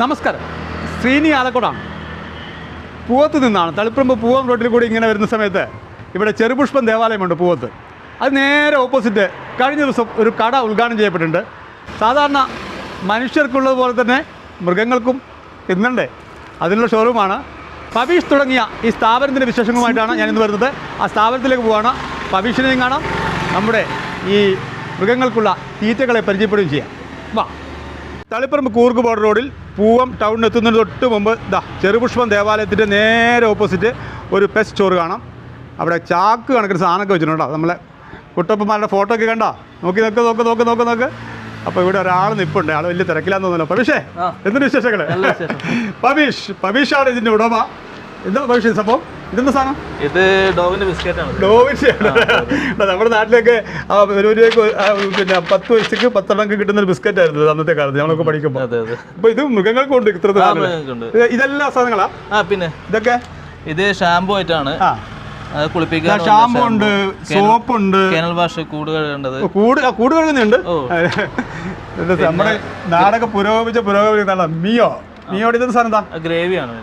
നമസ്കാരം. ശ്രീനി ആലക്കോടാണ്. പൂവത്ത് നിന്നാണ്. തളിപ്പറമ്പ് പൂവം റോഡിൽ കൂടി ഇങ്ങനെ വരുന്ന സമയത്ത് ഇവിടെ ചെറുപുഷ്പം ദേവാലയമുണ്ട് പൂവത്ത്. അത് നേരെ ഓപ്പോസിറ്റ് കഴിഞ്ഞ ദിവസം ഒരു കട ഉദ്ഘാടനം ചെയ്യപ്പെട്ടിട്ടുണ്ട്. സാധാരണ മനുഷ്യർക്കുള്ളതുപോലെ തന്നെ മൃഗങ്ങൾക്കും തിന്നണ്ടേ അതിനുള്ള ഷോറൂമാണ്. പബീഷ് തുടങ്ങിയ ഈ സ്ഥാപനത്തിന്റെ വിശേഷങ്ങളുമായിട്ടാണ് ഞാൻ ഇന്ന് വരുന്നത്. ആ സ്ഥാപനത്തിലേക്ക് പോവാണ്. പബീഷിനെയും കാണാം. നമ്മുടെ ഈ മൃഗങ്ങൾക്കുള്ള തീറ്റകളെ പരിചയപ്പെടുകയും ചെയ്യാം. വാ. തളിപ്പറമ്പ് കൂർഗ് ബോർഡർ റോഡിൽ പൂവം ടൗണിൽ എത്തുന്നതിന് തൊട്ട് മുമ്പ് ദാ ചെറുപുഷ്പം ദേവാലയത്തിന്റെ നേരെ ഓപ്പോസിറ്റ് ഒരു പെസ്റ്റ് സ്റ്റോർ കാണാം. അവിടെ ചാക്ക് കണക്കിന് സാധനമൊക്കെ വെച്ചിട്ടുണ്ടോ നമ്മളെ കുട്ടപ്പന്മാരുടെ ഫോട്ടോ ഒക്കെ കണ്ടോ? നോക്കി നോക്ക് നോക്ക് നോക്ക് നോക്ക് നോക്ക്. അപ്പോൾ ഇവിടെ ഒരാൾ നിൽപ്പുണ്ട് ആൾ വലിയ തിരക്കിലാന്ന് തോന്നുന്നു പബീഷേ എന്തിനു വിശേഷങ്ങൾ പബീഷ് പബീഷാണ് ഇതിന്റെ ഉടമ. എന്താ പബീഷ് സംഭവം? ഇതെന്താ സാധനം? ഇത് ഡോവിന്റെ ബിസ്ക്കറ്റ് ആണ് നമ്മുടെ നാട്ടിലൊക്കെ ഒരു പിന്നെ പത്ത് പൈസക്ക് പത്തെണ്ണക്ക് കിട്ടുന്ന ഒരു ബിസ്ക്കറ്റ് ആയിരുന്നു അന്നത്തെ കാലത്ത് ഞങ്ങളൊക്കെ പഠിക്കുമ്പോൾ അപ്പൊ ഇത് മൃഗങ്ങൾക്ക് കൊണ്ട് ഇത്ര ഇതെല്ലാം സാധനങ്ങളാ? പിന്നെ. ഇതൊക്കെ? ഇത് ഷാംപൂ ആയിട്ടാണ്. കുളിപ്പിക്കാൻ ഷാമ്പു ഉണ്ട് സോപ്പ് ഉണ്ട്. കേനൽ വാഷ് കൂട് കഴുകേണ്ടത്. കൂട് കൂട് കഴുകുന്നുണ്ട്. നമ്മുടെ നാടൊക്കെ പുരോഗമിച്ച പുരോഗമിക്കുന്ന മിയോ. മിയോടെ സാധനം ഗ്രേവിയാണ്.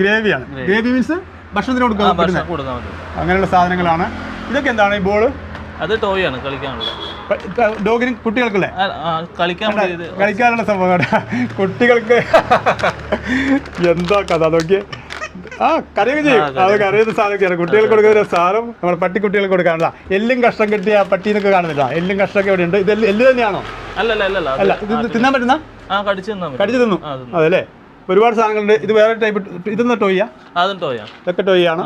ഗ്രേവിയാണ്. ഗ്രേവി. മീൻസ് ഭക്ഷണത്തിന് കൊടുക്കാൻ അങ്ങനെയുള്ള സാധനങ്ങളാണ്. ഇതൊക്കെ എന്താണ് ഈ ബോൾ? അത് ടോയ് ആണ് കളിക്കാനുള്ളത് ഡോഗിന് കുട്ടികൾക്കല്ലേ കളിക്കാൻ കഴിക്കാനുള്ള സംഭവം കുട്ടികൾക്ക് എന്താ കഥ? നോക്കിയേ. ആ കരയൊക്കെ ചെയ്യും. അത് കരയുന്ന സാധനമൊക്കെയാണ് കുട്ടികൾക്ക് കൊടുക്കുന്ന സാധനം നമ്മുടെ പട്ടിക്കുട്ടികൾക്ക് കൊടുക്കാനുള്ള. എല്ലും കഷ്ണം കെട്ടിയ പട്ടീനൊക്കെ കാണുന്നില്ല. എല്ലും കഷ്ടമൊക്കെ ഇവിടെ ഉണ്ട് ഇത് എല്ല് തന്നെയാണോ? അല്ലല്ല അല്ലല്ല അല്ല ഇത് തിന്നാൻ പറ്റുന്ന? കടിച്ചു തിന്നു. അതല്ലേ? ഒരുപാട് സാധനങ്ങളുണ്ട്. ഇത് വേറെ ടൈപ്പ് ഇതൊന്നും ടോയ്യാ അതും ടോയ്യാ ഇതൊക്കെ ടോയ്യാണ്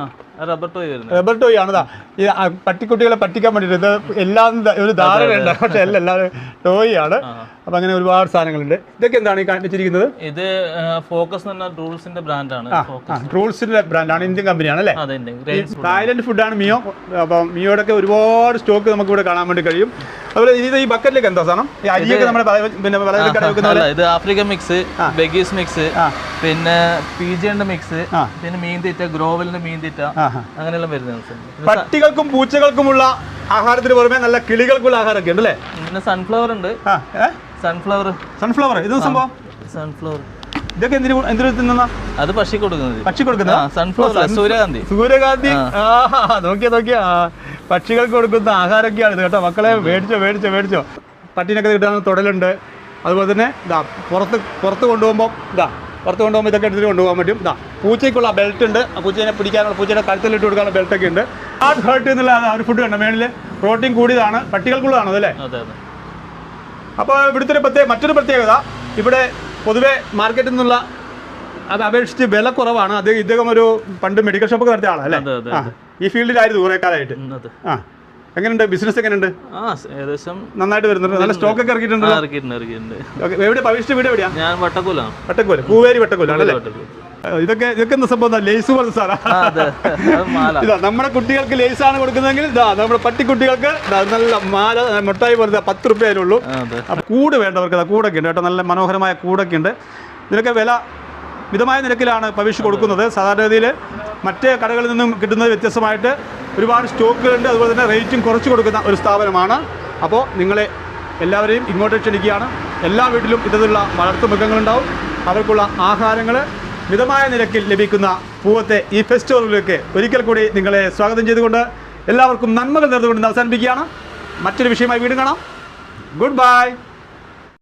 റബ്ബർ ടോയ് വരുന്നത്. റബ്ബർ ടോയ് ആണ് ഇതാ. ഈ പട്ടിക്കുട്ടികളെ പറ്റിക്കാൻ വേണ്ടിയിട്ട് ഇത് എല്ലാം ഒരു ധാരണ ഉണ്ട് പക്ഷെ എല്ലാം ടോയ് ആണ്. അപ്പം അങ്ങനെ ഒരുപാട് സാധനങ്ങളുണ്ട്. ഇതൊക്കെ എന്താണ് ഈ കാണിച്ചിരിക്കുന്നത് ഇത് ഫോക്കസ് എന്ന് പറഞ്ഞ റൂൾസിന്റെ ബ്രാൻഡാണ് ബ്രാൻഡാണ് ഇന്ത്യൻ കമ്പനിയാണ് അല്ലേ? തായ്ലൻഡ് ഫുഡാണ് മിയോ അപ്പം മിയോടൊക്കെ ഒരുപാട് സ്റ്റോക്ക് നമുക്ക് ഇവിടെ കാണാൻ വേണ്ടി കഴിയും. അതുപോലെ ഇത് ഈ ബക്കറ്റിലേക്ക് എന്താ സാധനം? ഈ അരിയൊക്കെ നമ്മുടെ പിന്നെ ഇത് ആഫ്രിക്കൻ മിക്സ് ബെഗീസ് മിക്സ്. പിന്നെ പീജിയുടെ മിക്സ് പിന്നെ മീൻ തീറ്റ ഗ്രോവലിന്റെ മീൻ അങ്ങനെയുള്ള വരുന്ന പട്ടികൾക്കും പൂച്ചകൾക്കുമുള്ള ആഹാരത്തിന് പുറമെ നല്ല കിളികൾക്കുള്ള ആഹാരമൊക്കെ ഉണ്ട് അല്ലേ പിന്നെ സൺഫ്ലവർ ഉണ്ട്. സൺഫ്ലവർ സൺഫ്ലവർ ഇത് സംഭവം? സൺഫ്ലവർ ഇതൊക്കെ എന്തിനു എന്തിനു തിന്നുന്ന അത് പക്ഷി കൊടുക്കുന്നത്. പക്ഷി കൊടുക്കുന്ന സൺഫ്ലവർ സൂര്യകാന്തി. സൂര്യകാന്തി? നോക്കിയാ നോക്കിയോ. പക്ഷികൾക്ക് കൊടുക്കുന്ന ആഹാരമൊക്കെയാണ് ഇത് കേട്ടോ. മക്കളെ മേടിച്ചോ മേടിച്ചോ മേടിച്ചോ. പട്ടീനൊക്കെ കിട്ടാൻ തുടലുണ്ട്. അതുപോലെ തന്നെ ഇതാ പുറത്ത് പുറത്ത് കൊണ്ടുപോകുമ്പോൾ ഇതാ പുറത്ത് കൊണ്ടുപോകുമ്പോൾ ഇതൊക്കെ എടുത്തിട്ട് കൊണ്ടുപോകാൻ പറ്റും. ഇതാ പൂച്ചയ്ക്കുള്ള ബെൽറ്റ് ഉണ്ട്. ആ പൂച്ചേനെ പിടിക്കാനുള്ള പൂച്ചയുടെ കഴുത്തിലിട്ട് കൊടുക്കാനുള്ള ബെൽറ്റൊക്കെ ഉണ്ട്. ഹാർട്ട് ഹേർട്ട് എന്നുള്ള ഒരു ഫുഡ് കണ്ടോ? മേളിൽ പ്രോട്ടീൻ കൂടിയതാണ് പട്ടികൾക്കുള്ളതാണോ അതല്ലേ? അതെ അതെ. അപ്പോൾ ഇവിടുത്തെ ഒരു പ്രത്യേക മറ്റൊരു പ്രത്യേകത ഇവിടെ പൊതുവെ മാർക്കറ്റിൽ നിന്നുള്ള അത് അപേക്ഷിച്ച് വില കുറവാണ്. അത് ഇദ്ദേഹം ഒരു പണ്ട് മെഡിക്കൽ ഷോപ്പൊക്കെ നടത്തിയ ആളാണ് അല്ലേ? അതെ, അതെ, ഈ ഫീൽഡിലായിരുന്നു കുറേ കാലമായിട്ട്. ആ. എങ്ങനെയുണ്ട്? ബിസിനസ് എങ്ങനെയുണ്ട്? ആ ഏകദേശം നന്നായിട്ട് വരുന്നുണ്ട്. നല്ല സ്റ്റോക്ക് ഒക്കെ ഇറക്കിയിട്ടുണ്ട് ഇറക്കിയിട്ടുണ്ട്. ഇറക്കിയിട്ടുണ്ട് എവിടെ പവിഷ്ട് വീട് എവിടെയാ? ഞാൻ വട്ടക്കൂലാണ് വട്ടക്കോൽ. പൂവേരി വട്ടക്കോലാണ് ഇതൊക്കെ ഇതൊക്കെ എന്താ സംഭവം? ലേസ് പോലെ സാറാ ഇതാ നമ്മുടെ കുട്ടികൾക്ക് ലേസ് ആണ് കൊടുക്കുന്നതെങ്കിൽ ഇതാ നമ്മുടെ പട്ടിക്കുട്ടികൾക്ക് നല്ല മാല മുട്ടായി പോലെ പത്ത് റുപ്യ അതിനുള്ളൂ. കൂട് വേണ്ടവർക്ക് കൂടൊക്കെ ഉണ്ട് കേട്ടോ. നല്ല മനോഹരമായ കൂടൊക്കെ ഉണ്ട്. ഇതിനൊക്കെ വില മിതമായ നിരക്കിലാണ് പവിഷ് കൊടുക്കുന്നത്. സാധാരണഗതിയിൽ മറ്റ് കടകളിൽ നിന്നും കിട്ടുന്നത് വ്യത്യസ്തമായിട്ട് ഒരുപാട് സ്റ്റോക്കുകളുണ്ട്. അതുപോലെ തന്നെ റേറ്റും കുറച്ച് കൊടുക്കുന്ന ഒരു സ്ഥാപനമാണ്. അപ്പോൾ നിങ്ങളെ എല്ലാവരെയും ഇങ്ങോട്ട് ക്ഷണിക്കുകയാണ്. എല്ലാ വീട്ടിലും ഇത്തരത്തിലുള്ള വളർത്തു മൃഗങ്ങളുണ്ടാവും. അവർക്കുള്ള ആഹാരങ്ങൾ മിതമായ നിരക്കിൽ ലഭിക്കുന്ന പൂവത്തെ ഈ ഫെസ്റ്റിവലിലേക്ക് ഒരിക്കൽ കൂടി നിങ്ങളെ സ്വാഗതം ചെയ്തുകൊണ്ട് എല്ലാവർക്കും നന്മകൾ നേർന്നുകൊണ്ട് അവസാനിപ്പിക്കുകയാണ്. മറ്റൊരു വിഷയമായി വീണ്ടും കാണാം. Good bye